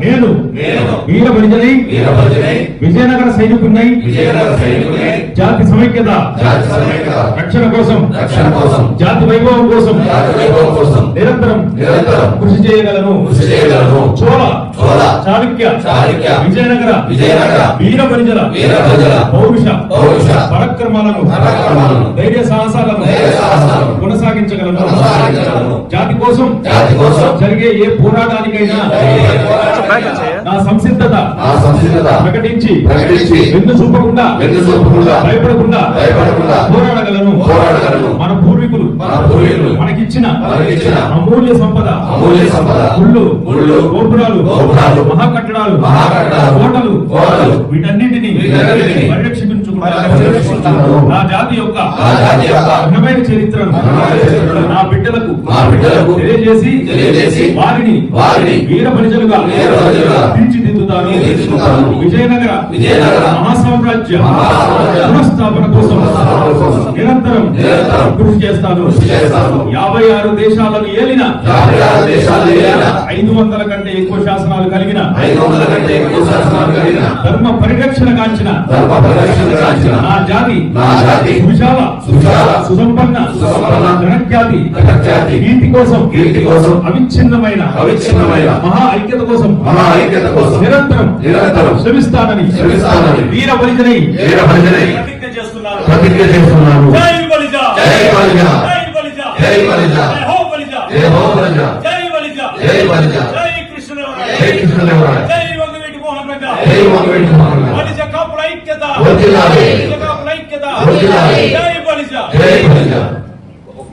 నేను వీరభంజని విజయనగర సైనికున్నై జాతి సమైక్యత జాతి సమైక్యత రక్షణ కోసం రక్షణ కోసం జాతి వైభవం కోసం జాతి వైభవం కోసం నిరంతరం నిరంతరం కృషి చేయగలను. కృషి చేయగలను. చోళ చోళ చాళుక్య చాళుక్య విజయనగర విజయనగర వీరభద్ర పౌరుష పౌరుష పరక్రమాలను పరాక్రమాలను ధైర్య సాహసాలను ధైర్య సాహసాలను కొనసాగించగలను కొనసాగించగలను. జాతి కోసం జాతి కోసం జరిగే ఏ పోరాటానికైనా నా సంసిద్ధత ఆ సంసిద్ధత ప్రకటించి ప్రకటించి వెన్ను చూపకుండా వెన్ను చూపకుండా భయపడకుండా భయపడకుండా పోరాడగలను పోరాడగలను. మన పూర్వీకులు మన పూర్వీకులు మనకిచ్చిన మనకిచ్చిన అమూల్య సంపద అమూల్య సంపద గుళ్ళు గుళ్ళు, గోపురాలు గోపురాలు, మహాకట్టడాలు మహాకట్టడాలు, కోటలు కోటలు, వీటన్నింటినీ వీటన్నిటినీ. నా జాతి యొక్క నా జాతి యొక్క ఘనమైన చరిత్రను నా బిడ్డలకు తెలియజేసి వారిని వీర బలిజలుగా వీరబలిజలుగా తీర్చిదిద్దుతాను. విజయనగర విజయనగర మహాసామ్రాజ్య పునఃస్థాపన కోసం నిరంతరం కృషి చేస్తాను. యాభై ఆరు దేశాలను ఏలిన ఐదు వందల కంటే ఎక్కువ శాసనాలు కలిగిన ధర్మ పరిరక్షణ కాంచిన నా జాతి సుసంపన్న కీర్తి కోసం కీర్తి కోసం అవిచ్ఛిన్నమైన అవిచ్ఛిన్నమైన మహా ఐక్యత కోసం మహా ఐక్యత కోసం నిరంతరం నిరంతరం శ్రమిస్తానని శ్రమిస్తానని వీర బలిజనై వీరభద్రని ప్రతిజ్ఞ చేస్తున్నాను ప్రతిజ్ఞ చేస్తున్నాను. జై బలిజ! జై బలిజ! జై బలిజ! జై బలిజ! జై హో బలిజ! జై హో బలిజ! జై బలిజ! జై బలిజ! జై కృష్ణదేవరాయ! జై కృష్ణదేవరాయ! జై వంగవీటి మోహన్ రెడ్డి జై వంగవీటి మోహన్ రెడ్డి. బలిజ కాపుల ఐక్యత! వర్ధిల్లాలి. బలిజ కాపుల ఐక్యత! వర్ధిల్లాలి. జై బలిజ! జై బలిజ!